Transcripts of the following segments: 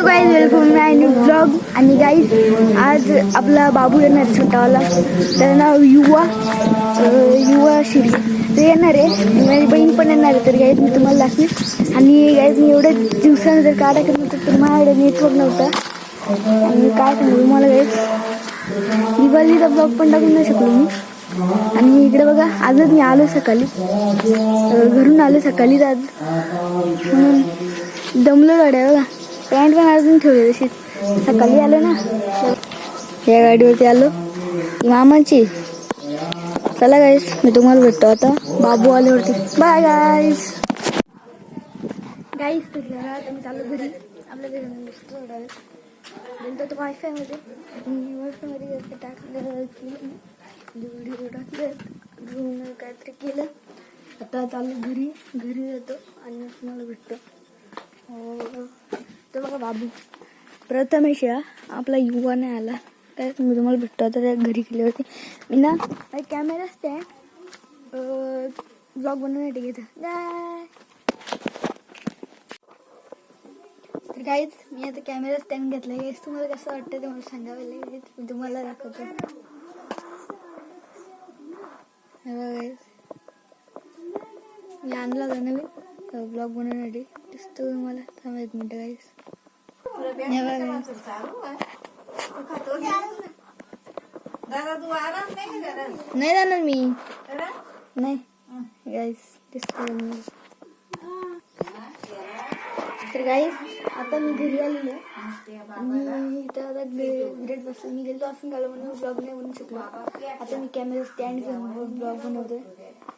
Hello guys welcome my new blog आणि guys आज आपला बाबू येणार छोटावाला. त्याचं नाव युवा युवा शिरी. ते येणार आहे. माझी बहीण पण येणार आहे. तर गाईज मी तुम्हाला दाखवीन. आणि गाईज मी एवढ्या दिवसानं जर काढा केलं होतं तर तुम्हाला नेटवर्क नव्हतं. आणि काय सांगू मला गाईज दिवाळीचा ब्लॉग पण टाकून नाही शकलो मी. आणि इकडे बघा आजच मी आलो सकाळी. घरून आलो सकाळीच आज. म्हणून दमलो गाड्या बघा. पॅन्ट पण अजून ठेवली तशी सकाळी आलो ना. या गाडीवरती आलो. मामाची. चला गाईस मी तुम्हाला भेटतो आता. बाबू आल्यावरती. बाय गाईस गाईस तुझ्या आता मी चालू घरी. आपल्या घरी नंतर तो वायफायमध्ये मी वायफायमध्ये टाकलं व्हिडिओ टाकले घेऊन काहीतरी केलं. आता चालू घरी. घरी येतो आणि तुम्हाला भेटतो. तर बघा बाबू प्रथमेश या आपला युवा नाही आला. काय मी तुम्हाला भेटतो आता त्या घरी गेले होते मी ना कॅमेराच त्या ब्लॉग बनवण्यासाठी घेतो तर काहीच मी आता कॅमेरा स्टँड घेतला. गाईस तुम्हाला कसं वाटतं ते मला सांगावं लागेल. मी तुम्हाला दाखवतो. मी आणला होता नवीन ब्लॉग बनवण्यासाठी दिसतो मला थांबा एक मिनटं काहीच नाही जाणार मी. नाही. गाईस दिसतो तर गाईस आता मी घरी आलेलो आहे. आणि इथं आता ग्रेट बसलो मी गेलो असून घालो म्हणून ब्लॉग नाही बनवू शकलो. आता मी कॅमेरा स्टँड घेऊन ब्लॉग बनवतोय.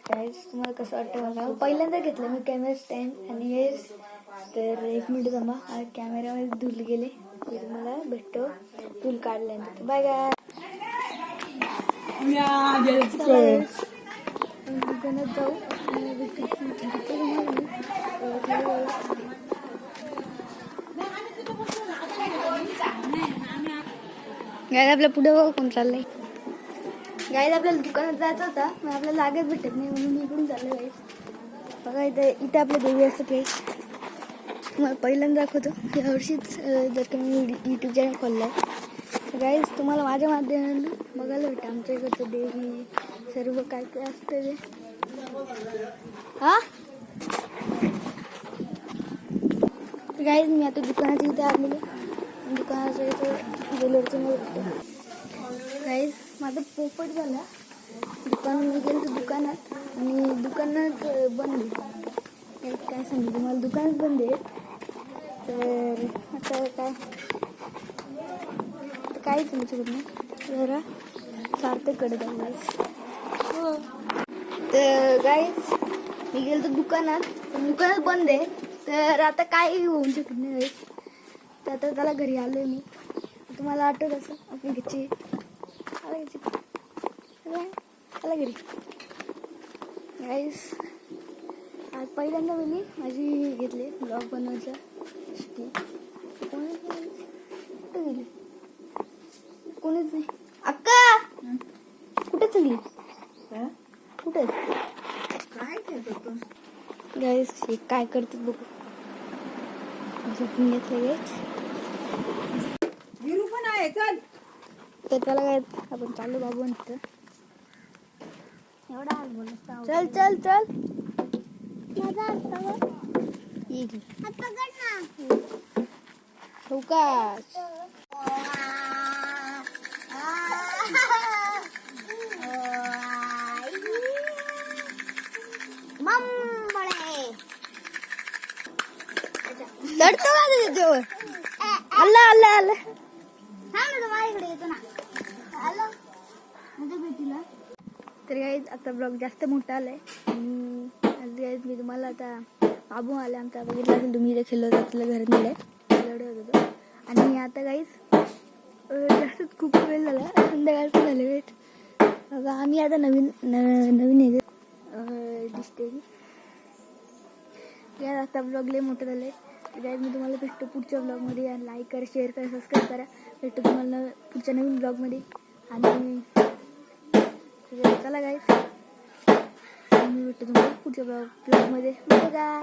गाईस तुम्हाला कसं वाटतं मला पहिल्यांदा घेतलं मी कॅमेरा स्टँड आणि हे तर एक मिनिट हा कॅमेरामध्ये धुल गेले. ते तुम्हाला भेटतो. धूल काढल्यानंतर. बाय गाय दुकानात जाऊ. गाय आपल्या पुढे बघ कोण चाललंय. गाईज आपल्याला दुकानात जायचं होता मग आपल्याला लागत भेटत नाही म्हणून मी इकडून चाललो गाईज बघा इथे इथे आपलं देवी असतं काही तुम्हाला पहिल्यांदा दाखवतो. यावर्षीच जर का मी यूट्यूब चॅनल खोलला आहे गाईज तुम्हाला माझ्या माध्यमातून बघायला भेटतं. आमच्या इकडचं देवी सर्व काय काय असतं ते. हा? गाईज मी आता दुकानाच्या इथे आलेले. दुकानाच्या इथे गेलो मग गाईज माझं पोपट झाला. दुकान मी गेलो दुकानात आणि दुकानात बंद काय काय सांगू तुम्हाला दुकानच बंद आहे. तर आता काय? काय तुमच्याकडनं जरा सार्थकडे जाऊ हो. तर काय मी गेलो तर दुकानात. दुकानात बंद आहे. तर आता काय होऊ शकत नाही तर आता त्याला घरी आलो मी. तुम्हाला आठवत असं आपली घ्यायची आला घरी गाईज आज पहिल्यांदा मी माझी घेतली ब्लॉग बनवायचा शिकली कुठे गेली कोणीच नाही अक्का कुठे चालली हं? कुठे काय खेळतो तू? गाईस काय करतात बघू झोपून घेतलं गाईस विरू पण आहे चल तर त्याला काय आपण चालू बाबू म्हणतो एवढा आज बोलत चल चल चल येईल चौकाश चढतो का त्याच्यावर अल्ला अल्ला अल्ला तर गाईज आता ब्लॉग जास्त मोठा आलाय. आणि आज गाईज मी तुम्हाला आता बाबू आला आमचा बघितला असेल तुम्ही इथे खेळलो होता तुला घरात नेलंय एवढं होत होतं आणि आता गाईज जास्तच खूप वेळ झाला. संध्याकाळचं झालं झाले वेट बघा आम्ही आता नवीन न- नवीन हे दिसते या आता ब्लॉग लय मोठं झालं आहे गाईज मी तुम्हाला भेटतो पुढच्या ब्लॉगमध्ये लाईक करा शेअर करा सबस्क्राईब करा. भेटतो तुम्हाला पुढच्या नवीन ब्लॉगमध्ये आणि चला गाईस मी भेटतो तुम्हाला पुढच्या ब्लॉग ब्लॉगमध्ये बघा